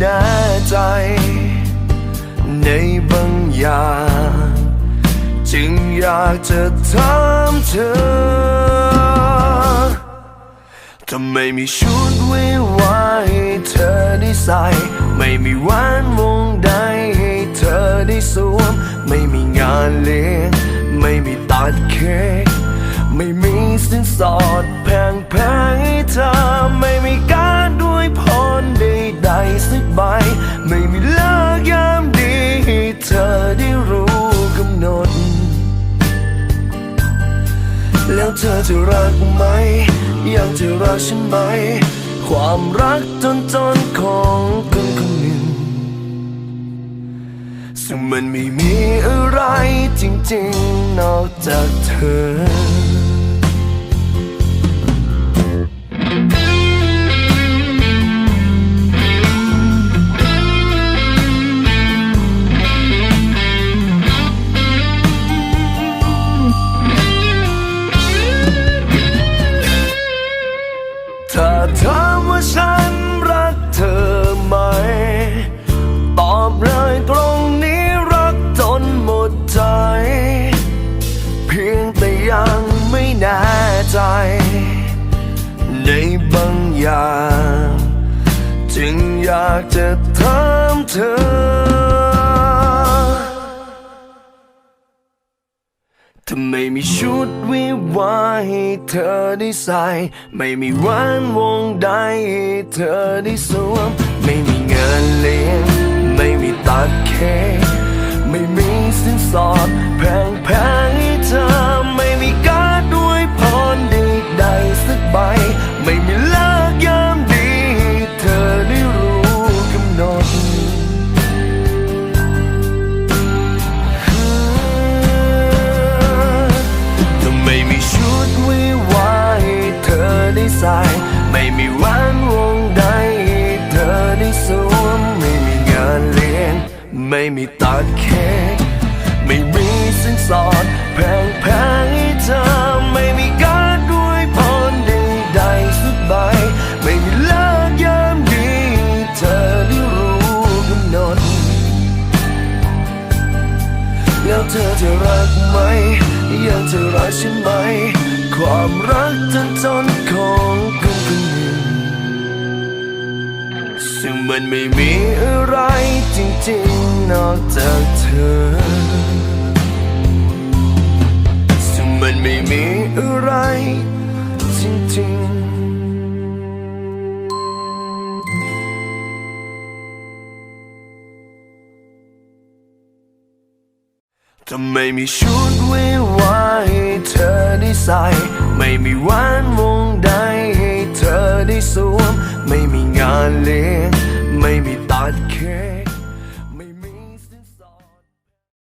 แน่ใจ ในบางอย่าง จึงอยากจะถามเธอทำไมมีชุดวิวาให้เธอได้ใส่ ไม่มีแหวนวงใดให้เธอได้สวม ไม่มีงานเลี้ยง ไม่มีตัดเค้กไม่มีสินสอดแพงแพงๆ ๆสักใบไม่มีเลิกยามดีให้เธอได้รู้กำหนด แล้วเธอจะรักไหม ยังจะรักฉันไหม ความรักจนจนของคนคนหนึ่ง ซึ่งมันไม่มีอะไรจริงๆ นอกจากเธอ ใจในบางอย่าง จึงอยากจะถามเธอถ้าไม่มีชุดวิวาให้เธอได้ใส่ ไม่มีแหวนวงใดให้เธอได้สวม ไม่มีเงินเลี้ยง ไม่มีตัดเค้กไม่มีสินสอดแพงแพง ม่มีตัดเค้กไม่มีสินสอดแพงแพงให้เธอ ไม่มีการด้วยพรใดๆสักใบ ไม่มีเลิกยามดีเธอได้รู้กำหนด แล้วเธอจะรักไหม ยังจะรักฉันไหม ความรักจนจนของคนคนหนึ่งซึ่งมันไม่มีอะไรจริงๆ นอกจากเธอ ซึ่งมันไม่มีอะไรจริงๆถ้าไม่มีชุดวิวาให้เธอได้ใส่ ไม่มีแหวนวงใดให้เธอได้สวม ไม่มีงานเลี้ยง ไม่มีตัดเค้ก